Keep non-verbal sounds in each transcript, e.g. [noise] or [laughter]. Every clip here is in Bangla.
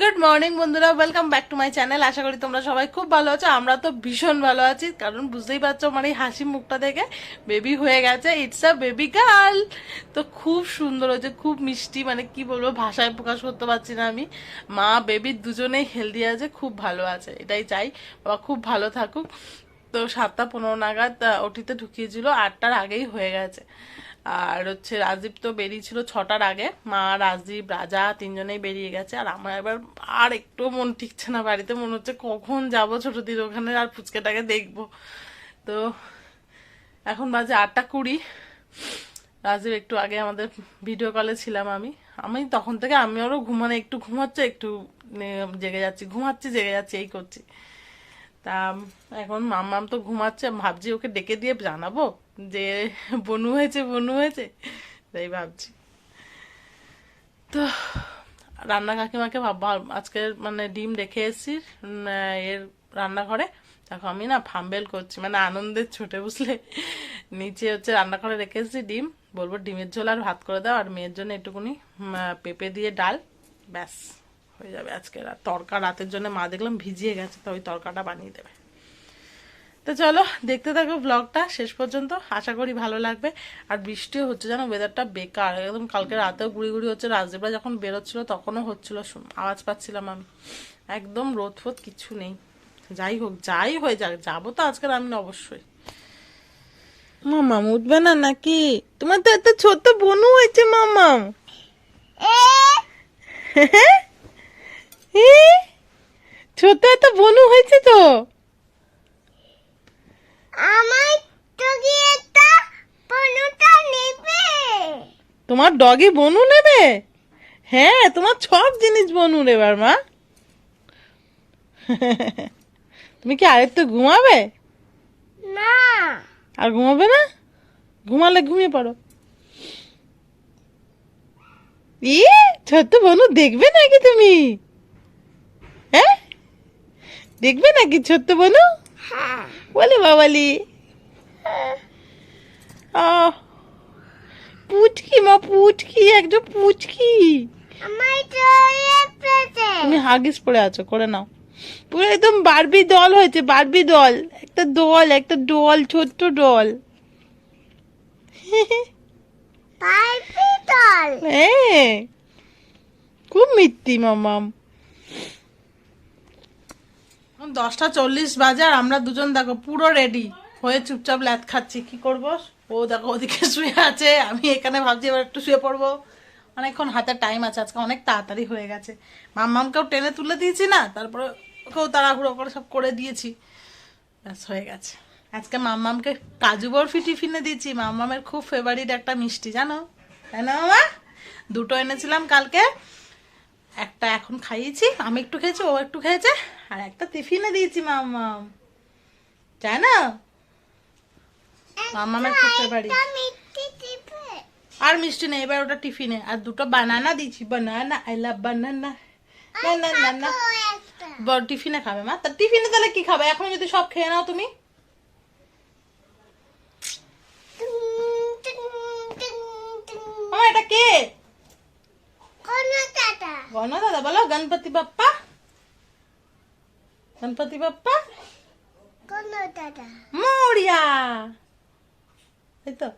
গুড মর্নিং বন্ধুরা। Welcome back to my channel আশা করি তোমরা সবাই খুব ভালো আছো। আমরা তো ভীষণ ভালো আছি, কারণ বুঝতেই পারছ আমার এই হাসি মুখটা দেখে বেবি হয়ে গেছে। ইটস আ বেবি গার্ল তো খুব সুন্দর হয়েছে, খুব মিষ্টি মানে কি বলব, ভাষায় প্রকাশ করতে পারছি না আমি। মা বেবি দুজনেই হেলদি আছে, খুব ভালো আছে, এটাই চাই। বাবা খুব ভালো থাকুক। তো সাতটা পনেরো নাগাদ ওটিতে ঢুকিয়েছিল, আটটার আগেই হয়ে গেছে। আর হচ্ছে রাজীব তো বেরিয়েছিল ছটার আগে। মা রাজদীপ রাজা তিনজনেই বেরিয়ে গেছে। আর আমার এবার আর একটু মন ঠিকছে না বাড়িতে। মনে হচ্ছে কখন যাব ছোট দিদি ওখানে আর ফুচকাটাকে দেখব। তো এখন বাজে আটটা কুড়ি। রাজীব একটু আগে আমাদের ভিডিও কলে ছিলাম আমি। আমি তখন থেকে আমি আরও ঘুমানো একটু ঘুমাচ্ছে, একটু জেগে যাচ্ছি। ঘুমাচ্ছি, জেগে যাচ্ছি, এই করছি। তা এখন মাম্মাম তো ঘুমাচ্ছে ভাবছি ওকে ডেকে দিয়ে জানাব যে বনু হয়েছে বনু হয়েছে। তাই ভাবছি। তো রান্না কাকিমাকে আজকে মানে ডিম রেখে এসেছি এর রান্নাঘরে। দেখো, আমি না ফাম্বেল করছি মানে আনন্দের ছুটে, বুঝলে? নিচে হচ্ছে রান্নাঘরে রেখে এসেছি ডিম। বলব ডিমের ঝোল আর ভাত করে দাও, আর মেয়ের জন্য একটুকুনি পেঁপে দিয়ে ডাল। ব্যাস। হয়ে যাবে আজকে রাত। তরকা রাতের জন্য মা দেখলাম ভিজিয়ে গেছে তো ওই তরকাটা বানিয়ে দেবে। তো চলো দেখতে থাকো ব্লগটা শেষ পর্যন্ত। আশা করি ভালো লাগবে। আর বৃষ্টিও হচ্ছে জানো ওয়েদারটা বেকার। একদম কালকে রাতেও গুড়ি গুড়ি হচ্ছে রাজদেবরা যখন বেরোচ্ছিল তখনও হচ্ছিল আওয়াজ পাচ্ছিলাম আমি। একদম রোদ ফোদ কিছু নেই। যাই হোক যাই হয়ে যাক যাব তো আজকের আমি অবশ্যই। মামাম উঠবে না নাকি? তোমার তো এত ছোট বনু হয়েছে মামাম। ছোট এত বনু হয়েছে তো। আমার তো গিয়ে তা নেবে। তোমার ডগি বনু নেবে? হ্যাঁ তোমার সব জিনিস বনু নেবার মা। তুমি কি আরেকটু ঘুমাবে? না। আর ঘুমাবে না? ঘুমালে ঘুমিয়ে পড়ো। ই ছোট্ট বনু দেখবে নাকি তুমি? হ্যাঁ? দেখবে নাকি ছোট্ট বনু? হ্যাঁ। বলে বাবালি। আহ পুচকি মা পুচকি একদম পেতে তুমি হাগিস পরে আছো করে নাও। পুরো একদম বারবি দল হয়েছে বারবি দল। একটা দল একটা দল ছোট্ট তল হ্যাঁ। খুব মিথ্যি মামাম। দশটা চল্লিশ বাজার আমরা দুজন দেখো পুরো রেডি হয়ে চুপচাপ ল্যাদ খাচ্ছি। কি করব? ও দেখো ওদিকে শুয়ে আছে। আমি এখানে ভাবছি এবার একটু শুয়ে পড়ব। অনেকক্ষণ হাতে টাইম আছে। আজকে অনেক তাড়াতাড়ি হয়ে গেছে। মাম্মামকেও টেনে তুলে দিয়েছি না, তারপরে ওকেও তাড়াহুড়ো করে সব করে দিয়েছি। ব্যাস, হয়ে গেছে। আজকে মাম্মামকে কাজু বরফি টিফিনে দিয়েছি। মাম্মামের খুব ফেভারিট একটা মিষ্টি, জানো? তাই না, মামা? দুটো এনেছিলাম কালকে। একটা এখন খাইয়েছি। আমি একটু খেয়েছি, ও একটু খেয়েছে। আর একটা টিফিনে দিয়েছি মাম্মাম তাই না? খুব ফেভারিট মিষ্টি আর মিষ্টি নেই এবার ওটা টিফিনে। আর দুটো বানানা দিয়েছি বানানা আই লাভ বানানা না না না না। বড় টিফিনে খাবে মা? তা টিফিনে তাহলে কি খাবে? এখন যদি সব খেয়ে নাও তুমি। এটা কে? বলো দাদা বলো গণপতি বাপ্পা? গণপতি বাপ্পা মরিয়া এই তো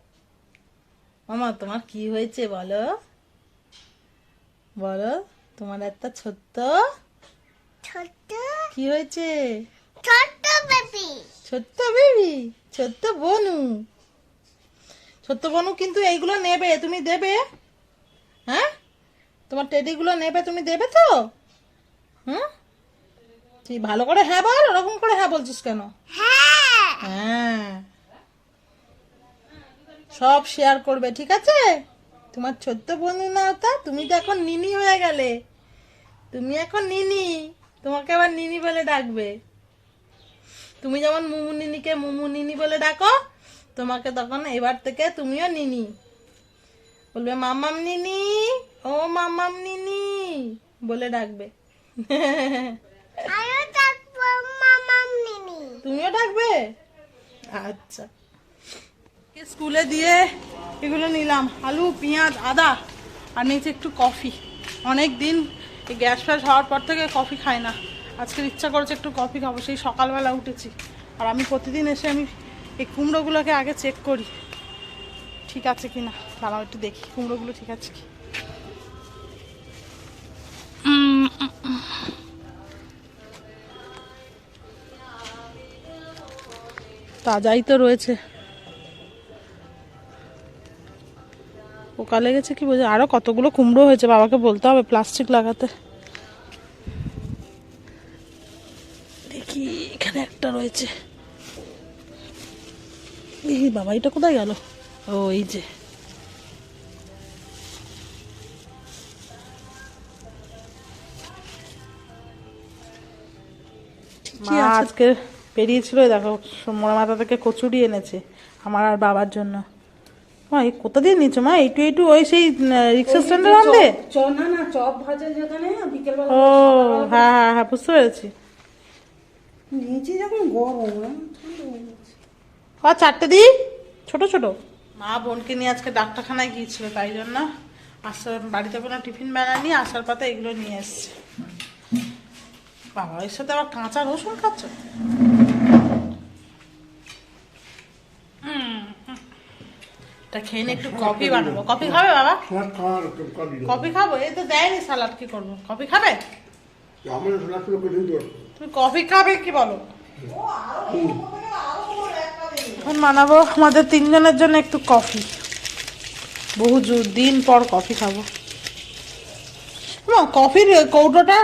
মামা তোমার কি হয়েছে বলো? বলো তোমার একটা ছোট্ট ছোট্ট? কি হয়েছে? ছোট্ট বেবি। ছোট্ট বেবি? ছোট্ট বনু। ছোট্ট বনু কিন্তু এইগুলো নেবে তুমি দেবে? হ্যাঁ? তোমার টেডিগুলো নেবে তুমি দেবে তো? হুম? ঠিক ভালো করে হ্যাঁ বল ওরকম করে হ্যাঁ বলছিস কেন? হ্যাঁ। হ্যাঁ। সব শেয়ার করবে ঠিক আছে? তোমার ছোট্ট বন্ধু না ওটা তুমি তো এখন নিনি হয়ে গেলে। তুমি এখন নিনি তোমাকে আবার নিনি বলে ডাকবে। তুমি যেমন মুমু নিনিকে মুমু নিনি বলে ডাকো তোমাকে তখন এবার থেকে তুমিও নিনি। বলবে মামাম নিনি ও মামাম নিনি বলে ডাকবে। [laughs] আরও থাকব মামাম নিনি তুমিও ডাকবে আচ্ছা। স্কুলে দিয়ে এগুলো নিলাম আলু পেঁয়াজ আদা আর নিচে একটু কফি। অনেক দিন এই গ্যাস ফ্যাস হওয়ার পর থেকে কফি খাই না। আজকের ইচ্ছা করেছে একটু কফি খাব সেই সকালবেলা উঠেছি। আর আমি প্রতিদিন এসে আমি এই কুমড়োগুলোকে আগে চেক করি। ঠিক আছে কি না দাঁড়াও একটু দেখি কুমড়োগুলো ঠিক আছে কি। তাজাই তো রয়েছে। পোকা লেগেছে কি বোঝা? আরও কতগুলো কুমড়ো হয়েছে, বাবাকে বলতে হবে প্লাস্টিক লাগাতে। দেখি, এখানে একটা রয়েছে। এই বাবা, এটা কোথায় গেল? ও, এই যে। আজকে বেরিয়েছিল দেখো মোড়া মাথা থেকে কচুরি এনেছে আমার আর বাবার জন্য। মা এই কোথা দিয়ে নিচ্ছ মা এইটু এইটু ওই সেই রিক্সা স্ট্যান্ডের আনবে না না চপ ভাজা যেখানে বিকেলবেলা ও হ্যাঁ হ্যাঁ হ্যাঁ বুঝতে পেরেছি। নিচে যখন গরম আর চারটে দিই? ছোট ছোট? মা বোনকে নিয়ে আজকে ডাক্তারখানায় গিয়েছিল তাই জন্য আসার বাড়িতে কোনো টিফিন বানায়নি আসার পাতে এগুলো নিয়ে এসছে। বাবা এর সাথে আবার কাঁচা রসুন খাচ্ছ হুম, হুম। এটা খেয়ে নিয়ে একটু কফি বানাবো। কফি খাবে বাবা? কফি খাব? এই তো দেয়নি সালাড কি করব? কফি খাবে? তুমি কফি খাবে কি বলো? এখন বানাবো আমাদের তিনজনের জন্য একটু কফি। বহু দিন পর কফি খাব। কফির কৌটোটা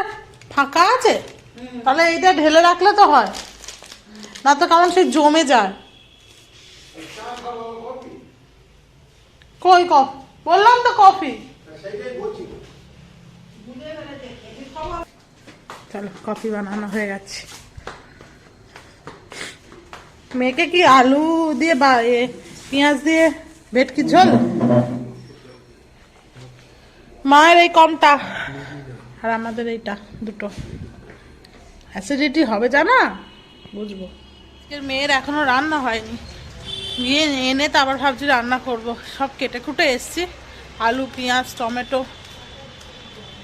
ফাঁকা আছে? তাহলে এইটা ঢেলে রাখলে তো হয়। না তো কেমন সে জমে যায়। কই কফ? বললাম তো কফি। চলো, কফি বানানো হয়ে গেছে। মেয়েকে কি আলু দিয়ে বা পেঁয়াজ দিয়ে ভেটকি ঝোল? মায়ের এই কমটা আর আমাদের এইটা দুটো। অ্যাসিডিটি হবে জানা? বুঝব। মেয়ের এখনও রান্না হয়নি। গিয়ে এনে তো আবার ভাবছি রান্না করব। সব কেটে কুটে এসছি। আলু, পেঁয়াজ, টমেটো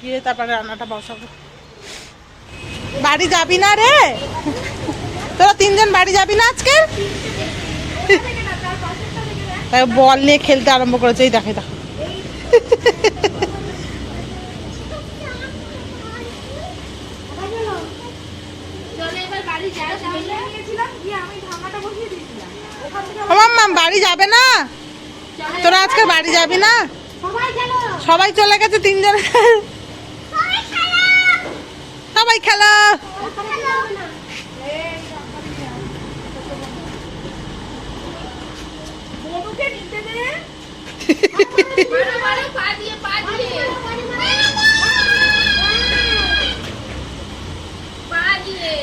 দিয়ে তারপরে রান্নাটা বসাবো। বাড়ি যাবি না রে? তোরা তিনজন বাড়ি যাবি না আজকে? তাই বল নিয়ে খেলতে আরম্ভ করেছে। এই দেখে দেখো। আমার মাম বাড়ি যাবে না? তোরা আজকে বাড়ি যাবি না? সবাই চলে গেছে তিনজন। সবাই খেলা।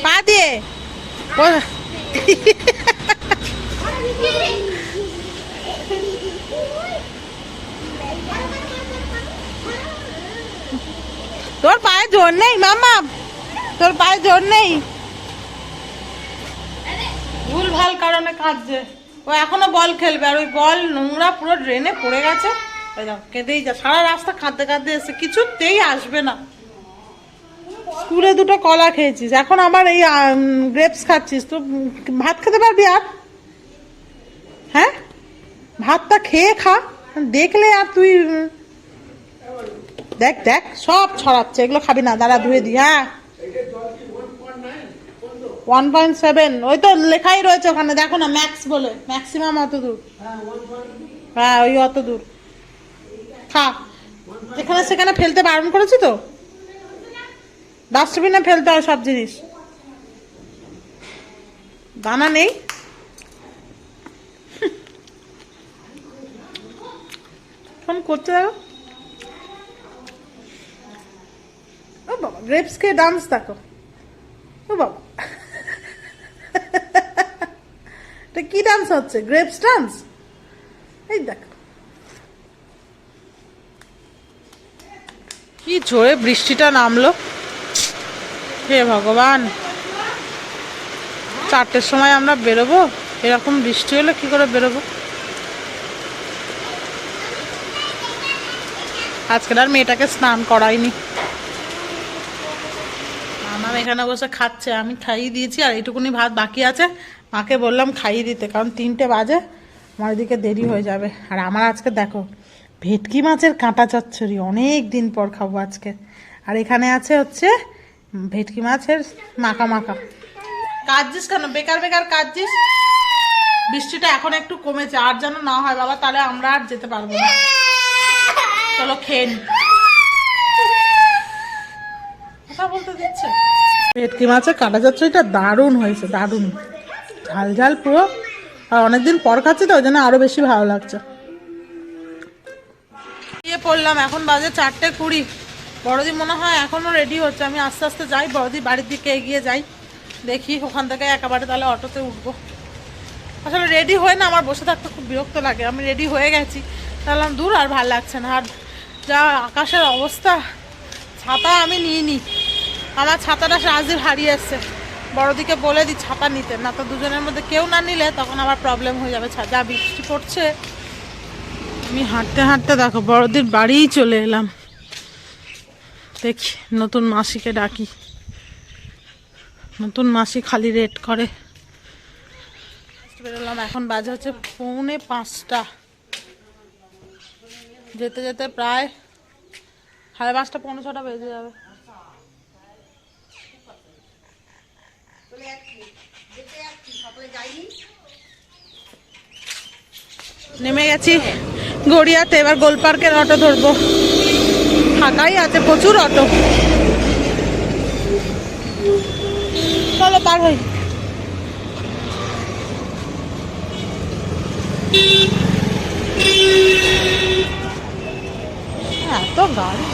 পা দিয়ে। তোর পায়ে জোর নেই মামা তোর পায়ে জোর নেই। ভুল ভালো কারণে কাঁদছে। ও এখনও বল খেলবে, আর ওই বল নোংরা পুরো ড্রেনে পড়ে গেছে। কেঁদেই যা। সারা রাস্তা কাঁদতে কাঁদতে এসে কিছুতেই আসবে না। স্কুলে দুটো কলা খেয়েছিস, এখন আবার এই গ্রেপস খাচ্ছিস। তো ভাত খেতে পারবি আর? হ্যাঁ? ভাতটা খেয়ে খা। দেখলে আর তুই দেখ দেখ, সব ছড়াচ্ছে, এগুলো খাবি না, দাঁড়া, ধুয়ে দি হ্যাঁ। ওয়ান পয়েন্ট সেভেন ওই তো লেখাই রয়েছে ওখানে, দেখো না ম্যাক্স বলে ম্যাক্সিমাম অত দূর। হ্যাঁ ওই অত দূর। খা যেখানে সেখানে ফেলতে বারণ করেছি তো? ডাস্টবিনে ফেলতে হয় সব জিনিস। দানা নেই? ফোন করতে দেখো। বাবা গ্রেপস খেয়ে ডান্স দেখো। ও বাবা। এটা কি ডান্স হচ্ছে? গ্রেপস ডান্স এই দেখো। কি জোরে বৃষ্টিটা নামলো। হে ভগবান। চারটের সময় আমরা বেরোবো? এরকম বৃষ্টি হলে কি করে বেরোবো? আজকের আর মেয়েটাকে স্নান করাইনি। আমার এখানে বসে খাচ্ছে, আমি খাইয়ে দিয়েছি আর এইটুকুনি ভাত বাকি আছে। মাকে বললাম খাইয়ে দিতে, কারণ তিনটে বাজে, আমার এদিকে দেরি হয়ে যাবে। আর আমার আজকে দেখো, ভেটকি মাছের কাঁটা চচ্চড়ি, অনেক দিন পর খাব আজকে। আর এখানে আছে হচ্ছে ভেটকি মাছের মাখা মাখা। কাঁদছিস কেন? বেকার বেকার কাঁদছিস? বৃষ্টিটা এখন একটু কমেছে, আর যেন না হয় বাবা, তাহলে আমরা আর যেতে পারব না। চলো খেয়ে নি। কথা বলতে দিচ্ছে। ভেটকি মাছের কাঁটা চচ্চড়িটা দারুণ হয়েছে, দারুণ। ঝাল ঝাল পুরো। আর অনেকদিন পর খাচ্ছি তো, ওই জন্য আরও বেশি ভালো লাগছে। গিয়ে পড়লাম, এখন বাজে চারটে কুড়ি। বড়দি মনে হয় এখনও রেডি হচ্ছে, আমি আস্তে আস্তে যাই, বড়দি বাড়ির দিকে এগিয়ে যাই। দেখি ওখান থেকে একেবারে তাহলে অটোতে উঠবো। আসলে রেডি হয়ে না, আমার বসে থাকতে খুব বিরক্ত লাগে। আমি রেডি হয়ে গেছি, তাহলে দূর আর ভালো লাগছে না। আর যা আকাশের অবস্থা, ছাতা আমি নিইনি। আমার ছাতাটা রাজীব হারিয়ে এসছে। বড়দিকে বলে দিই ছাতা নিতে। না তো দুজনের মধ্যে কেউ না নিলে তখন আবার প্রবলেম হয়ে যাবে। যা বৃষ্টি পড়ছে, আমি হাঁটতে হাঁটতে দেখো, বড়দির বাড়িই চলে এলাম। দেখি, নতুন মাসিকে ডাকি। নতুন মাসি খালি রেট করে। বেরোলাম, এখন বাজে হচ্ছে পৌনে পাঁচটা। যেতে যেতে প্রায় সাড়ে পাঁচটা, পৌনে ছটা বেজে যাবে। নেমে গেছি গড়িয়াতে এবার গোল পার্কের অটো ধরবো। ফাঁকাই আছে প্রচুর অটো চলো পার হই। এত গাড়ি।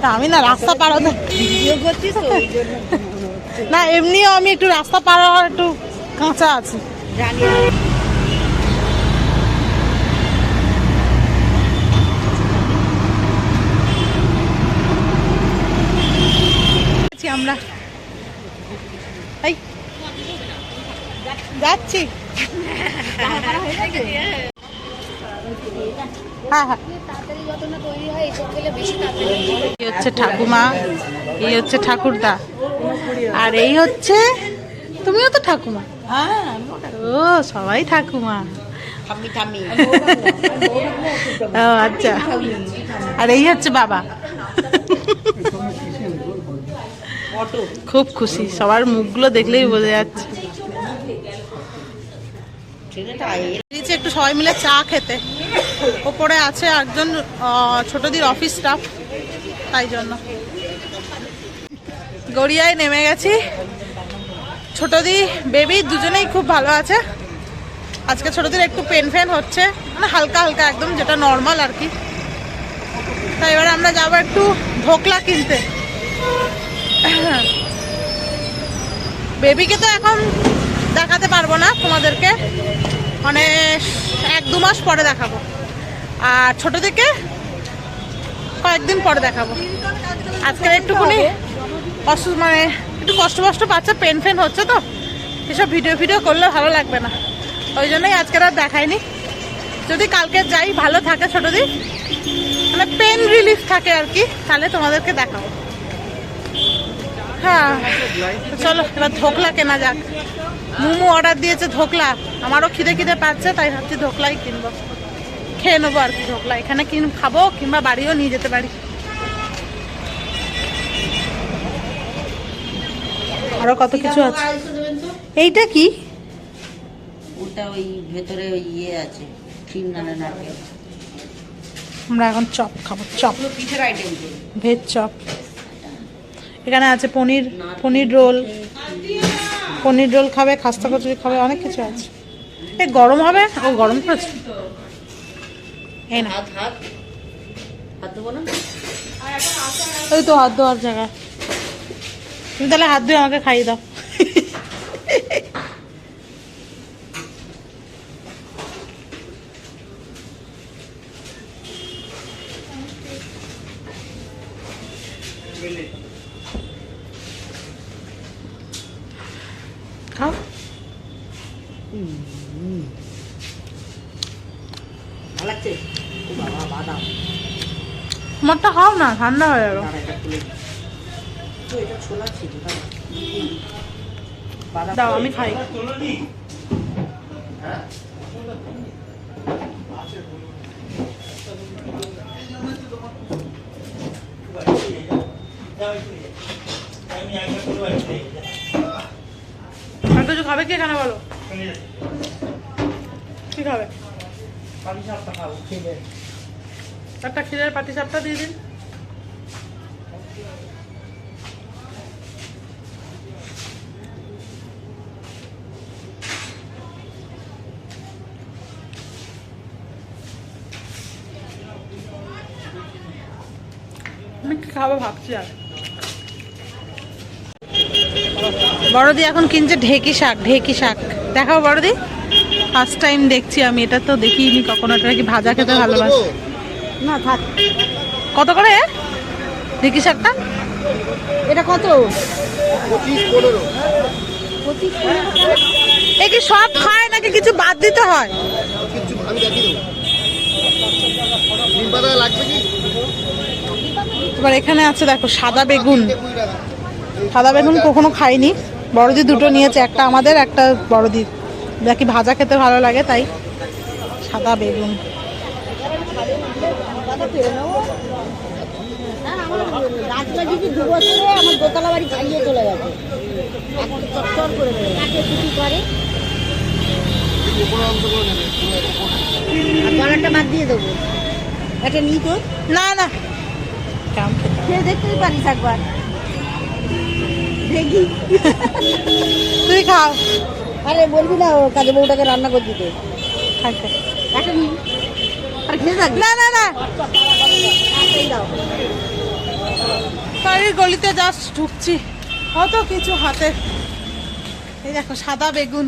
তা আমি না রাস্তা পার হতে না, এমনিও আমি একটু রাস্তা পার হওয়ার একটু কাঁচা আছি। আমরা। যাচ্ছি। হ্যাঁ হ্যাঁ। হচ্ছে ঠাকুমা, এই হচ্ছে ঠাকুরদা। আর এই হচ্ছে তুমিও তো ঠাকুমা। ও সবাই ঠাকুমা। ও আচ্ছা। আর এই হচ্ছে বাবা। খুব খুশি সবার মুখগুলো দেখলেই বোঝা যাচ্ছে। একটু সবাই মিলে চা খেতে। ওপরে আছে একজন ছোটদির অফিস স্টাফ তাই জন্য। গড়িয়ায় নেমে গেছি। ছোটদি বেবি দুজনেই খুব ভালো আছে। আজকে ছোটদির একটু পেন ফেন হচ্ছে। মানে হালকা হালকা, একদম যেটা নর্মাল আর কি। তাই এবার আমরা যাব একটু ধোকলা কিনতে। বেবিকে তো এখন দেখাতে পারব না তোমাদেরকে। মানে এক দু মাস পরে দেখাবো। আর ছোট থেকে কয়েকদিন পরে দেখাবো। আজকে একটুখানি অসুস্থ মানে একটু কষ্ট কষ্ট পাচ্ছে, পেন ফেন হচ্ছে তো। এসব ভিডিও ভিডিও করলে ভালো লাগবে না। ওই জন্যই আজকে আর দেখাইনি। যদি কালকে যাই, ভালো থাকে ছোট দিন মানে পেন রিলিফ থাকে আর কি, তাহলে তোমাদেরকে দেখাবো। হ্যাঁ চলো, এবার ধোকলা কেনা যাক। মোমো অর্ডার দিয়েছে ধোকলা। আমারও খিদে খিদে পাচ্ছে, তাই ভাবছি ধোকলাই কিনবো। খেয়ে নেব আর কি ধোকলা। এখানে কিন খাব কিংবা বাড়িও নিয়ে যেতে পারি। আরও কত কিছু আছে? এইটা কি? ওটা ওই ভেতরে ওই ইয়ে আছে ক্রিম নানা নারকেল। আমরা এখন চপ খাব চপ। পিঠের আইটেম ভেজ চপ। এখানে আছে পনির পনির রোল। পনির রোল খাবে খাস্তা কচুরি খাবে অনেক কিছু আছে। এ গরম হবে? ও গরম করেছে এই না। হাত হাত। হাত দেবো না? ওই তো হাত ধোয়ার জায়গা তুমি তাহলে হাত ধুয়ে আমাকে খাইয়ে দাও। খাও। আমারটা খাও না ঠান্ডা হয়ে যাবে দাও আমি খাই। আর কিছু খাবে কি এখানে বলো? কি খাবে? একটা ক্ষীরের পাটি সাপটা দিয়ে দিন। খাব ভাবছি আর। বড়দি এখন কিনছে ঢেকি শাক ঢেকি শাক। দেখাও বড়দি। ফার্স্ট টাইম দেখছি আমি এটা তো দেখিনি কখনো এটা কি ভাজা খেতে ভালোবাসি। না থাক। কত করে? ঢেকি শাকটা? এটা কত? এ কি সব খায় নাকি কিছু বাদ দিতে হয়? লাগবে কি? এবার এখানে আছে দেখো সাদা বেগুন। সাদা বেগুন কখনো খাইনি। বড়দি দুটো নিয়েছে একটা আমাদের একটা বড়দি। দেখি ভাজা খেতে ভালো লাগে তাই সাদা বেগুন। আমার দোতলা বাড়ি চলে গেছে করে আর বাদ দিয়ে দেবো। এটা নিই তো। না না কেমন খেয়ে দেখতেই পারিস একবার। দেখি। তুই খাও। আরে বলবি না কাজে বউটাকে রান্না করে দিতে। একটা আর খেয়ে থাকবি না না না। বাড়ির গলিতে জাস্ট ঢুকছি। কত কিছু হাতে। এই দেখো সাদা বেগুন।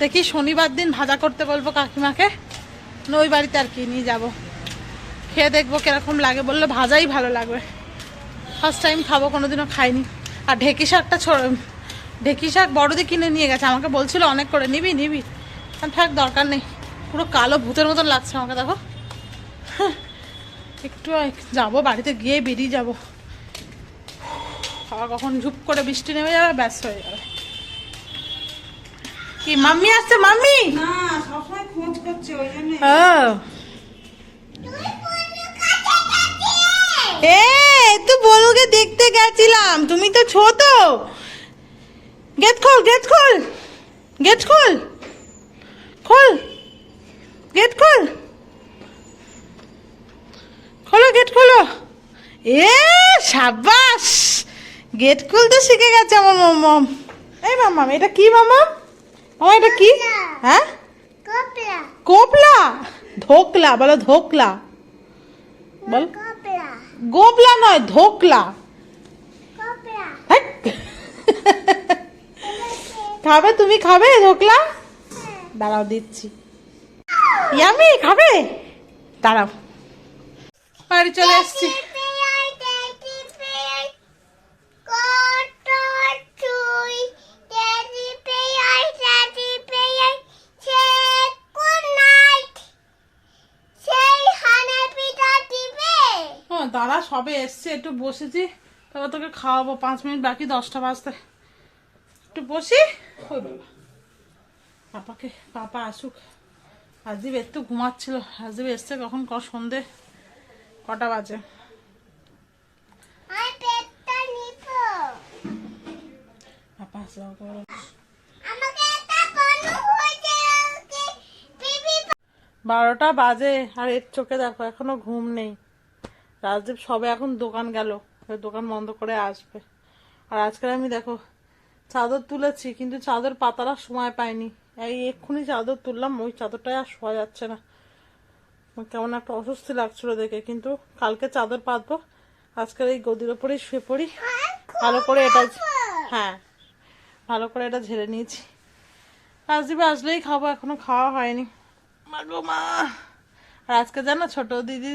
দেখি শনিবার দিন ভাজা করতে বলব কাকিমাকে। ওই বাড়িতে আর কি নিয়ে যাব। খেয়ে দেখব কীরকম লাগে বলল ভাজাই ভালো লাগবে। ফার্স্ট টাইম খাব কোনোদিনও খাইনি। আর ঢেকি শাকটা ছোড় ঢেকি শাক বড়দি কিনে নিয়ে গেছে আমাকে বলছিল অনেক করে নিবি নিবি। থাক দরকার নেই। পুরো কালো ভূতের মতন লাগছে আমাকে দেখো। হ্যাঁ, একটু যাব বাড়িতে গিয়ে বেরিয়ে যাব। আবার কখন ঝুপ করে বৃষ্টি নেমে যাবে ব্যাস হয়ে যাবে। কি মাম্মি আসছে মাম্মি? না সবসময় খোঁজ করছে ওই জন্য। ও। এ তো বলুকে দেখতে গেছিলাম। তুমি তো ছোট। গেট খোল গেট খোল গেট খোল খোল গেট খোল খোলো গেট খোলো। এ সাবাস গেট খুলতে শিখে গেছে আমার মাম্মাম। এই মাম্মাম এটা কি মাম্মাম? আমার এটা কি? হ্যাঁ? কপলা। কোপলা? ধোকলা বলো ধোকলা। বল। গোবলা নয় ধোকলা। হ্যাঁ? খাবে তুমি খাবে ধোকলা? দাঁড়াও দিচ্ছি। ইয়ামি খাবে? দাঁড়াও। বাড়ি চলে এসছি সবে এসছে একটু বসেছি। তবে তোকে খাওয়াবো পাঁচ মিনিট বাকি দশটা বাজতে। একটু বসি? ওই বাবা। পাপাকে পাপা আসুক। রাজদীপ একটু ঘুমাচ্ছিল। রাজদীপ এসছে কখন? ক সন্ধে কটা বাজে? পাপা আসবে বারোটা বাজে আর এর চোখে দেখো এখনও ঘুম নেই। রাজদীপ সবে এখন দোকান গেল। দোকান বন্ধ করে আসবে। আর আজকাল আমি দেখো, চাদর তুলেছি, কিন্তু চাদর পাতারা সময় পাইনি। এই এক্ষুনি চাদর তুললাম, ওই চাদরটাই আর শোয়া যাচ্ছে না। কেমন একটা অস্বস্তি লাগছিল দেখে, কিন্তু কালকে চাদর পাতবো, আজকের এই গদির ওপরেই শুয়ে পড়ি। ভালো করে এটা হ্যাঁ ভালো করে এটা ঝেড়ে নিয়েছি। রাজদীপ আসলেই খাব, এখনও খাওয়া হয়নি। মা। আর আজকে জানো ছোট দিদি,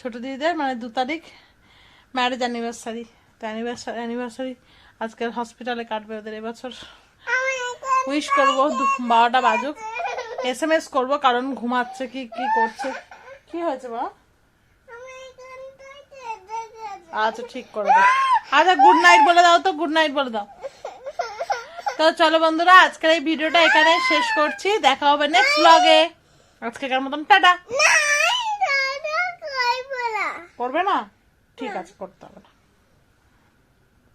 ছোট দিদিদের মানে দু তারিখ ম্যারেজ অ্যানিভার্সারি তো অ্যানিভার্সারি অ্যানিভার্সারি আজকের হসপিটালে কাটবে ওদের এবছর। উইশ করব বারোটা বাজুক। এস এম এস করব, কারণ ঘুমাচ্ছে, কি কি করছে। কি হয়েছে গেছে। আচ্ছা ঠিক করে দাও। আচ্ছা গুড নাইট বলে দাও তো গুড নাইট বলে দাও। তো চলো বন্ধুরা, আজকের এই ভিডিওটা এখানে শেষ করছি। দেখা হবে নেক্সট ব্লগে আজকেকার মতন টাটা। করবে না? ঠিক আছে করতে হবে না।